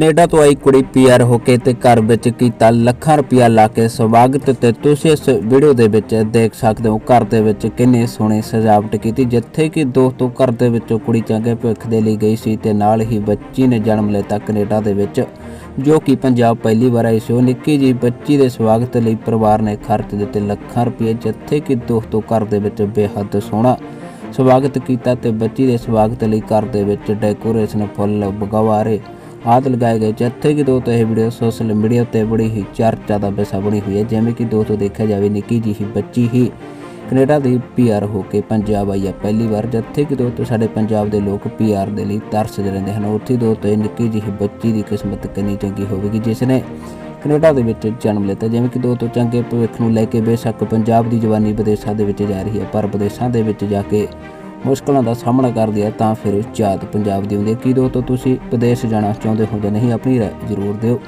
Canada ਤੋਂ ਆਈ ਕੁੜੀ PR ਹੋ ਕੇ ਤੇ ਘਰ ਵਿੱਚ ਕੀਤਾ ਲੱਖਾਂ ਰੁਪਇਆ ਲਾ ਕੇ ਸਵਾਗਤ ਤੇ ਤੁਸੀਂ ਇਸ ਵੀਡੀਓ ਦੇ ਵਿੱਚ ਦੇਖ ਸਕਦੇ ਹੋ ਘਰ ਦੇ ਵਿੱਚ ਕਿੰਨੀ ਸੋਹਣੀ ਸਜਾਵਟ ਕੀਤੀ, ਜਿੱਥੇ ਕਿ ਦੋਸਤੋ ਘਰ ਦੇ ਵਿੱਚੋਂ ਕੁੜੀ ਚੰਗੇ ਭਵਿੱਖ ਦੇ ਲਈ ਗਈ ਸੀ ਤੇ ਨਾਲ ਹੀ ਬੱਚੀ ਨੇ ਜਨਮ ਲੈਤਾ ਕੈਨੇਡਾ ਦੇ ਵਿੱਚ, ਜੋ ਕਿ ਪੰਜਾਬ ਪਹਿਲੀ ਵਾਰ ਆਈ ਸੀ। ਉਹ ਨਿੱਕੀ ਜੀ ਬੱਚੀ ਦੇ ਸਵਾਗਤ ਲਈ ਪਰਿਵਾਰ ਨੇ ਖਰਚ ਦਿੱਤੇ ਲੱਖਾਂ ਰੁਪਏ, ਜਿੱਥੇ ਕਿ ਦੋਸਤੋ ਘਰ ਦੇ ਵਿੱਚ ਬੇਹੱਦ ਸੋਹਣਾ ਸਵਾਗਤ ਕੀਤਾ ਤੇ ਬੱਚੀ ਦੇ ਸਵਾਗਤ ਲਈ ਘਰ ਦੇ ਵਿੱਚ ਡੈਕੋਰੇਸ਼ਨ ਫੁੱਲ ਬਗਵਾਰੇ ਆਦਿ ਲਗਾਏ ਗਏ ਜਿੱਥੇ ਕਿ ਦੋਸਤੋ ਇਹ ਵੀਡੀਓ ਸੋਸ਼ਲ ਮੀਡੀਆ ਉੱਤੇ ਬੜੀ ਹੀ ਚਰਚਾ ਦਾ ਵਿਸ਼ਾ ਬਣੀ ਹੋਈ ਹੈ, ਜਿਵੇਂ ਕਿ ਦੋਸਤੋ ਦੇਖਿਆ ਜਾਵੇ, ਨਿੱਕੀ ਜਿਹੀ ਬੱਚੀ ਹੀ ਕੈਨੇਡਾ ਦੀ ਪੀਆਰ ਹੋ ਕੇ ਪੰਜਾਬ ਆਈ ਹੈ ਪਹਿਲੀ ਵਾਰ, ਜਿੱਥੇ ਕਿ ਦੋਸਤੋ ਸਾਡੇ ਪੰਜਾਬ ਦੇ ਲੋਕ ਪੀਆਰ ਦੇ ਲਈ ਤਰਸਦੇ ਰਹਿੰਦੇ ਹਨ। ਉੱਥੇ ਦੋਸਤੋ ਇਹ ਨਿੱਕੀ ਜਿਹੀ ਬੱਚੀ ਦੀ ਕਿਸਮਤ ਕਿੰਨੀ ਚੰਗੀ ਹੋਵੇਗੀ, ਜਿਸ ਨੇ ਕੈਨੇਡਾ ਦੇ ਵਿੱਚ ਜਨਮ ਲਿੱਤਾ। ਜਿਵੇਂ ਕਿ ਦੋਸਤੋ ਚੰਗੇ ਭਵਿੱਖ ਨੂੰ ਲੈ ਕੇ ਬੇਸ਼ੱਕ ਪੰਜਾਬ ਦੀ ਜਵਾਨੀ ਵਿਦੇਸ਼ਾਂ ਦੇ ਵਿੱਚ ਜਾ ਰਹੀ ਹੈ, ਪਰ ਵਿਦੇਸ਼ਾਂ ਦੇ ਵਿੱਚ ਜਾ ਕੇ ਮੁਸ਼ਕਲਾਂ ਦਾ ਸਾਹਮਣਾ ਕਰਦੀ ਹੈ, ਤਾਂ ਫਿਰ ਯਾਦ ਪੰਜਾਬ ਦੀ ਹੁੰਦੀ ਹੈ। ਕੀ ਦੋਸਤੋ, ਤੁਸੀਂ ਵਿਦੇਸ਼ ਜਾਣਾ ਚਾਹੁੰਦੇ ਹੋ ਜਾਂ ਨਹੀਂ, ਆਪਣੀ ਰਾਏ ਜ਼ਰੂਰ ਦਿਓ।